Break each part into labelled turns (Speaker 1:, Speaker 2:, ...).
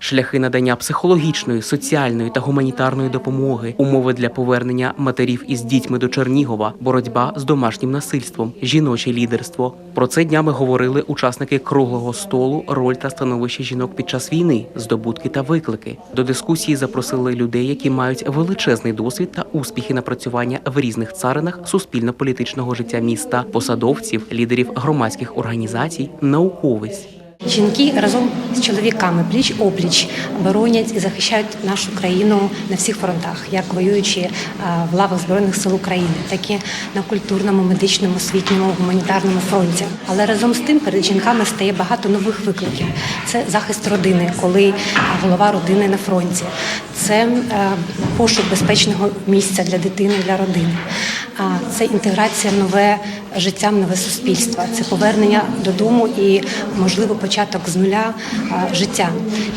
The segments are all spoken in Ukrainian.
Speaker 1: шляхи надання психологічної, соціальної та гуманітарної допомоги, умови для повернення матерів із дітьми до Чернігова, боротьба з домашнім насильством, жіноче лідерство. Про це днями говорили учасники круглого столу, роль та становище жінок під час війни, здобутки та виклики. До дискусії запросили людей, які мають величезний досвід та успіхи напрацювання в різних царинах суспільно-політичного життя міста, посадовців, лідерів громадських організацій, науковиць.
Speaker 2: Жінки разом з чоловіками пліч опліч боронять і захищають нашу країну на всіх фронтах, як воюючи е, в лавах збройних сил України, так і на культурному, медичному, освітньому, гуманітарному фронті. Але разом з тим перед жінками стає багато нових викликів. Це захист родини, коли е, голова родини на фронті, це е, пошук безпечного місця для дитини, для родини. Це інтеграція нове життя, в нове суспільство, це повернення додому і можливо початок з нуля життя.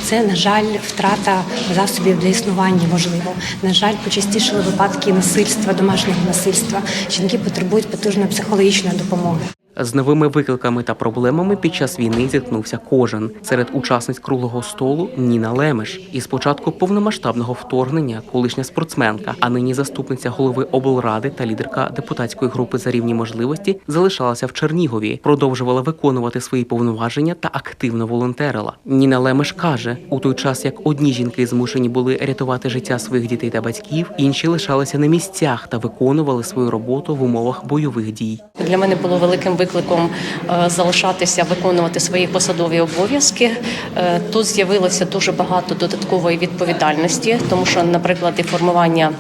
Speaker 2: Це, на жаль, втрата засобів для існування. Можливо, на жаль, почастішили випадки насильства, домашнього насильства. Жінки потребують потужної психологічної допомоги.
Speaker 1: З новими викликами та проблемами під час війни зіткнувся кожен. Серед учасниць круглого столу Ніна Лемеш. І з початку повномасштабного вторгнення колишня спортсменка, а нині заступниця голови облради та лідерка депутатської групи за рівні можливості залишалася в Чернігові, продовжувала виконувати свої повноваження та активно волонтерила. Ніна Лемеш каже: у той час, як одні жінки змушені були рятувати життя своїх дітей та батьків, інші лишалися на місцях та виконували свою роботу в умовах бойових дій.
Speaker 3: Для мене було великим викликом е, залишатися, виконувати свої посадові обов'язки. Е, Тут з'явилося дуже багато додаткової відповідальності, тому що, наприклад, і формування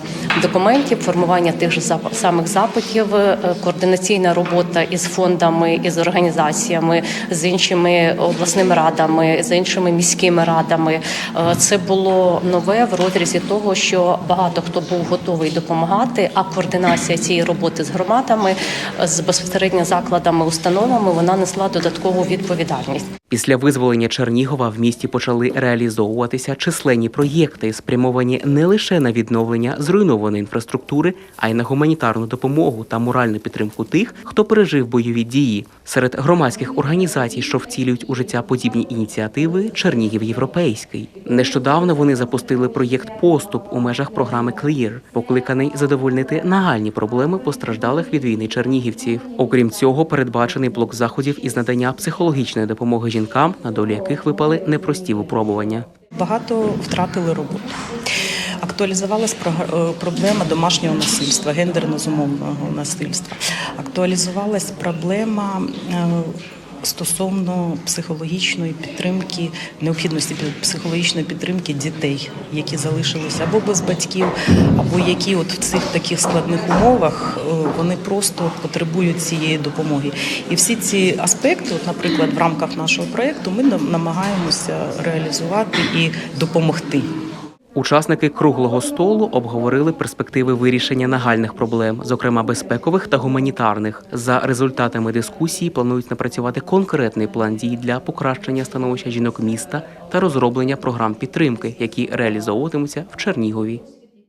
Speaker 3: документів, формування тих же самих запитів, е, координаційна робота із фондами, із організаціями, з іншими обласними радами, з іншими міськими радами. Е, Це було нове в розрізі того, що багато хто був готовий допомагати, а координація цієї роботи з громадами, з безпосередньо закладами, установами, вона несла додаткову відповідальність.
Speaker 1: Після визволення Чернігова в місті почали реалізовуватися численні проєкти, спрямовані не лише на відновлення зруйнованої інфраструктури, а й на гуманітарну допомогу та моральну підтримку тих, хто пережив бойові дії. Серед громадських організацій, що втілюють у життя подібні ініціативи, Чернігів Європейський. Нещодавно вони запустили проєкт Поступ у межах програми Clear, покликаний задовольнити нагальні проблеми постраждалих від війни чернігівців. Окрім цього, передбачений блок заходів із надання психологічної допомоги жінкам, на долі яких випали непрості випробування.
Speaker 4: Багато втратили роботу. Актуалізувалась е, проблема домашнього насильства, гендерно зумовленого насильства. Актуалізувалась проблема е, стосовно психологічної підтримки, необхідності психологічної підтримки дітей, які залишилися або без батьків, або які от в цих таких складних умовах е, вони просто потребують цієї допомоги. І всі ці аспекти, от, наприклад, в рамках нашого проєкту, ми нам- намагаємося реалізувати і допомогти.
Speaker 1: Учасники круглого столу обговорили перспективи вирішення нагальних проблем, зокрема безпекових та гуманітарних. За результатами дискусії планують напрацювати конкретний план дій для покращення становища жінок міста та розроблення програм підтримки, які реалізовуватимуться в Чернігові.